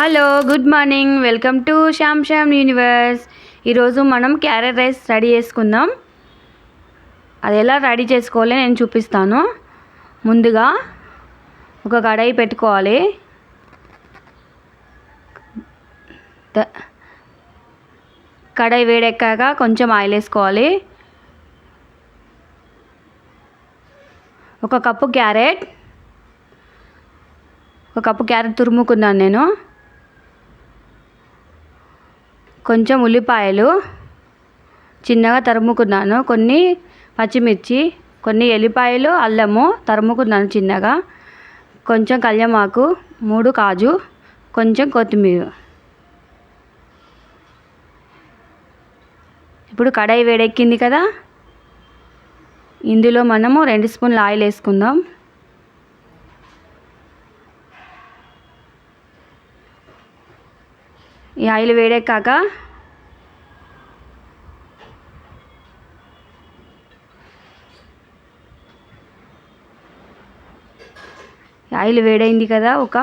Hello good morning. Welcome to Shyam Shyam universe. ఈరోజు మనం carrot rice ready చేసుకుందాం. అది ఎలా రెడీ చేసుకోవాలి నేను చూపిస్తాను. ముందుగా ఒక కడాయి పెట్టుకోవాలి. కడాయి వేడెక్కాక కొంచెం ఆయిల్ వేసుకోవాలి. ఒక కప్పు క్యారెట్ ఒక కప్పు క్యారెట్ తురుముకున్నాను నేను. కొంచెం ఉల్లిపాయలు చిన్నగా తరుముకున్నాను. కొన్ని పచ్చిమిర్చి కొన్ని ఎల్లిపాయలు అల్లము తరుముకున్నాను చిన్నగా. కొంచెం కళ్యమాకు మూడు కాజు కొంచెం కొత్తిమీర. ఇప్పుడు కడాయి వేడెక్కింది కదా. ఇందులో మనము రెండు స్పూన్ల ఆయిల్ వేసుకుందాం. ఈ ఆయిల్ వేడెక్కాక ఈ ఆయిల్ వేడైంది కదా ఒక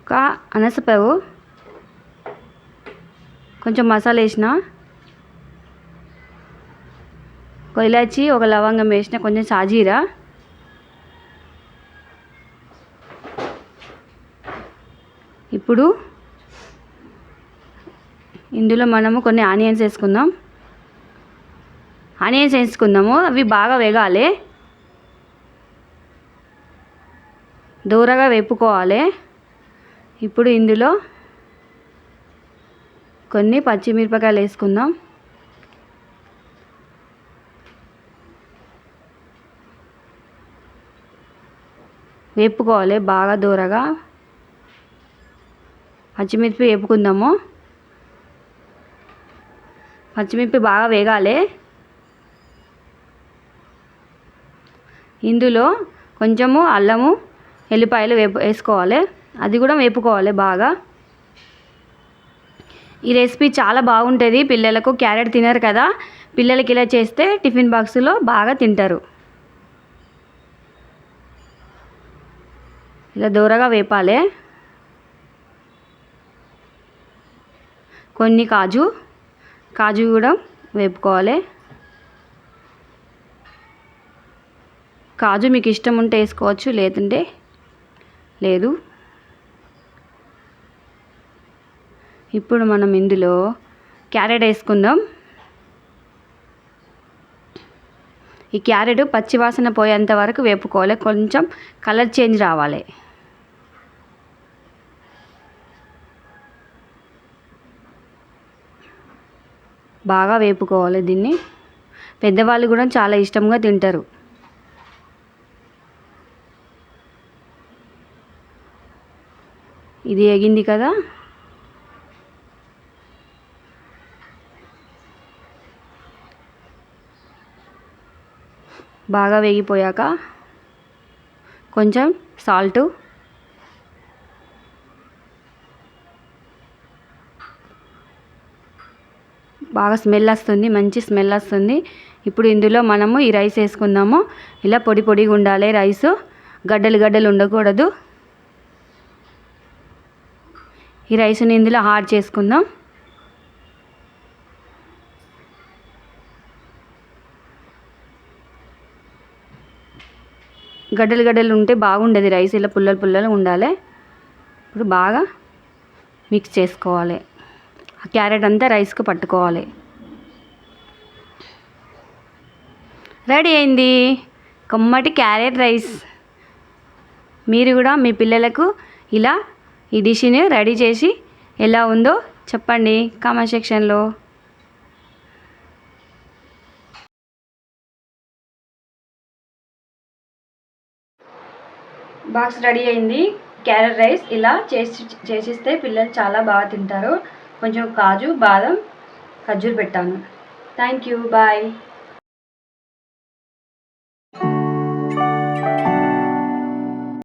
ఒక అనసపవు కొంచెం మసాలా వేసిన. ఒక ఇలాచి ఒక లవంగం వేసిన కొంచెం సాజీరా. ఇప్పుడు ఇందులో మనము కొన్ని ఆనియన్స్ వేసుకుందాం. ఆనియన్స్ వేసుకుందాము. అవి బాగా వేగాలి. దూరగా వేపుకోవాలి. ఇప్పుడు ఇందులో కొన్ని పచ్చిమిరపకాయలు వేసుకుందాం. వేపుకోవాలి బాగా దూరగా. పచ్చిమిర్చి వేపుకుందాము. పచ్చిమిర్చి బాగా వేగాలి. ఇందులో కొంచెము అల్లము ఎల్లిపాయలు వేపు వేసుకోవాలి. అది కూడా వేపుకోవాలి బాగా. ఈ రెసిపీ చాలా బాగుంటుంది. పిల్లలకు క్యారెట్ తినరు కదా. పిల్లలకి ఇలా చేస్తే టిఫిన్ బాక్స్లో బాగా తింటారు. ఇలా దూరగా వేపాలి. కొన్ని కాజు కాజు కూడా వేపుకోవాలి. కాజు మీకు ఇష్టం ఉంటే వేసుకోవచ్చు లేదంటే లేదు. ఇప్పుడు మనం ఇందులో క్యారెట్ వేసుకుందాం. ఈ క్యారెట్ పచ్చివాసన పోయేంత వరకు వేపుకోవాలి. కొంచెం కలర్ చేంజ్ రావాలి. బాగా వేపుకోవాలి దీన్ని. పెద్దవాళ్ళు కూడా చాలా ఇష్టంగా తింటారు. ఇది ఎగింది కదా? బాగా వేగిపోయాక కొంచెం సాల్టు బాగా స్మెల్ వస్తుంది మంచి స్మెల్ వస్తుంది. ఇప్పుడు ఇందులో మనము ఈ రైస్ వేసుకుందాము. ఇలా పొడి పొడిగా ఉండాలి రైస్. గడ్డలు గడ్డలు ఉండకూడదు. ఈ రైస్ని ఇందులో హార్డ్ చేసుకుందాం. గడ్డలు గడ్డలు ఉంటే బాగుండేది రైస్. ఇలా పుల్లలు పుల్లలు ఉండాలి. ఇప్పుడు బాగా మిక్స్ చేసుకోవాలి. ఆ క్యారెట్ అంతా రైస్కి పట్టుకోవాలి. రెడీ అయింది. కమ్మటి క్యారెట్ రైస్. మీరు కూడా మీ పిల్లలకు ఇలా ఈ డిష్ని రెడీ చేసి ఎలా ఉందో చెప్పండి కామెంట్ సెక్షన్లో. బాక్స్ రెడీ అయింది. క్యారెట్ రైస్ ఇలా చేసి చేసిస్తే పిల్లలు చాలా బాగా తింటారు. కొంచెం కాజు బాదం ఖర్జూర్ పెట్టాను. Thank you bye